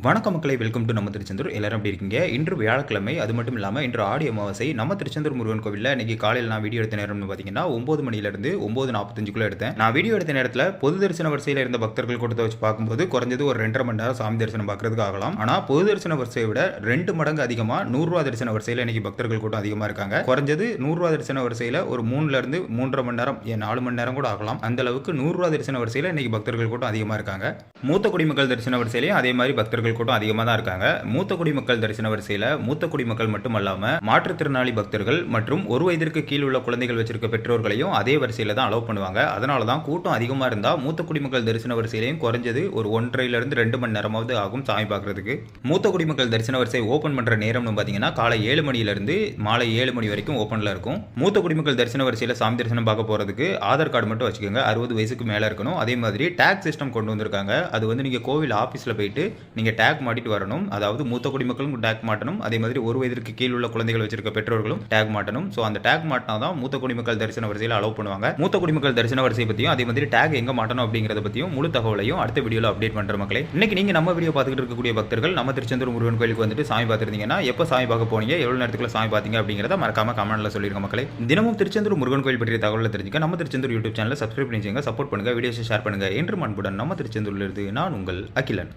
வணக்கம் மக்களை welcome to நம்ம திருச்செந்தூர். எல்லாரும் எப்படி இருக்கீங்க? இன்று வியாழக்கிழமை அது மட்டும் இல்லாமல் இன்று ஆடி அமாவாசை. நம்ம திருச்செந்தூர் முருகன் கோவிலில் இன்னைக்கு காலையில் நான் வீடியோ எடுத்த நேரம்னு பார்த்தீங்கன்னா ஒம்பது மணிலேருந்து ஒம்பது நாற்பத்தஞ்சுக்குள்ளே எடுத்தேன். நான் வீடியோ எடுத்த நேரத்தில் பொது தரிசன வரிசையில் இருந்த பக்தர்கள் கூட்டத்தை வச்சு பார்க்கும்போது குறைஞ்சது ஒரு ரெண்டரை மணி நேரம் சாமி தரிசனம் பார்க்கறதுக்கு ஆகலாம். ஆனால் பொது தரிசன வரிசையை விட ரெண்டு மடங்கு அதிகமாக நூறுரூவா தரிசன வரிசையில் இன்னைக்கு பக்தர்கள் கூட்டம் அதிகமாக இருக்காங்க. குறைஞ்சது நூறுரூவா தரிசன வரிசையில் ஒரு மூணுலேருந்து மூன்றரை மணி நேரம் ஏன் நாலு மணி நேரம் கூட ஆகலாம். அந்த அளவுக்கு நூறுரூவா தரிசன வரிசையில் இன்னைக்கு பக்தர்கள் கூட்டம் அதிகமாக இருக்காங்க. மூத்த குடிமக்கள் தரிசன வரிசையிலையும் அதே மாதிரி பக்தர்கள் கூட்டம் அதிகமாக தான் இருக்காங்க. மூத்த குடிமக்கள் தரிசன வரிசையில் மூத்த குடிமக்கள் மட்டுமல்லாமல் மாற்றுத்திறனாளி பக்தர்கள் மற்றும் ஒரு வயதிற்கு கீழ் உள்ள குழந்தைகள் வச்சிருக்க பெற்றோர்களையும் அதே வரிசையில் தான் அலோவ் பண்ணுவாங்க. அதனால தான் கூட்டம் அதிகமாக இருந்தால் மூத்த குடிமக்கள் தரிசன வரிசையிலையும் குறைஞ்சது ஒரு ஒன்றையிலிருந்து ரெண்டு மணி நேரமாவது ஆகும் சாமி பார்க்கறதுக்கு மூத்த குடிமக்கள் தரிசன வரிசை ஓப்பன் பண்ணுற நேரம்னு பார்த்தீங்கன்னா காலை ஏழு மணியிலிருந்து மாலை ஏழு மணி வரைக்கும் ஓப்பனில் இருக்கும். மூத்த குடிமக்கள் தரிசன வரிசையில் சாமி தரிசனம் பார்க்க போகிறதுக்கு ஆதார் கார்டு மட்டும் வச்சுக்கோங்க. அறுபது வயசுக்கு மேலே இருக்கணும். அதே மாதிரி டேக்ஸ் சிஸ்டம் கொண்டு வந்திருக்காங்க. அது வந்து நீங்கள் கோவில் ஆஃபீஸில் போயிட்டு நீங்கள் டேக் மாட்டிட்டு வரணும். அதாவது மூத்த குடிமக்களும் டேக் மாட்டணும். அதே மாதிரி ஒரு வயதிற்கு கீழ் உள்ள குழந்தைகள் வச்சிருக்க பெற்றோர்களும் டேக் மாட்டணும். ஸோ அந்த டேக் மாட்டினா தான் மூத்த குடிமக்கள் தரிசன வரிசையில் அலோவ் பண்ணுவாங்க. மூத்த குடிமக்கள் தரிசன வரிசை பற்றியும் அதே மாதிரி டேக் எங்கே மாட்டணும் அப்படிங்கிறத பற்றியும் முழு தகவலையும் அடுத்த வீடியோவில் அப்டேட் பண்ணுற மக்களே. இன்னைக்கு நீங்கள் நம்ம வீடியோ பார்த்துக்கிட்டு இருக்கக்கூடிய பக்தர்கள் நம்ம திருச்செந்தூர் முருகன் கோயிலுக்கு வந்துட்டு சாமி பார்த்துருந்தீங்கன்னா எப்போ சாமி பார்க்க போனீங்க எவ்வளோ நேரத்துக்குள்ள சாமி பார்த்தீங்க அப்படிங்கிறத மறக்காம கமெண்ட்ல சொல்லிருங்க மக்களே. தினமும் திருச்செந்தூர் முருகன் கோயில் பற்றிய தகவலை தெரிஞ்சுக்க நம்ம திருச்செந்தூர் யூடியூப் சேனலை சப்ஸ்கிரைப் பண்ணி சப்போர்ட் பண்ணுங்க வீடியோஸை ஷேர் பண்ணுங்க. என்று மண்புடன் நம்ம திருச்செந்தூர்ல இருந்து நான் உங்கள் அகிலன்.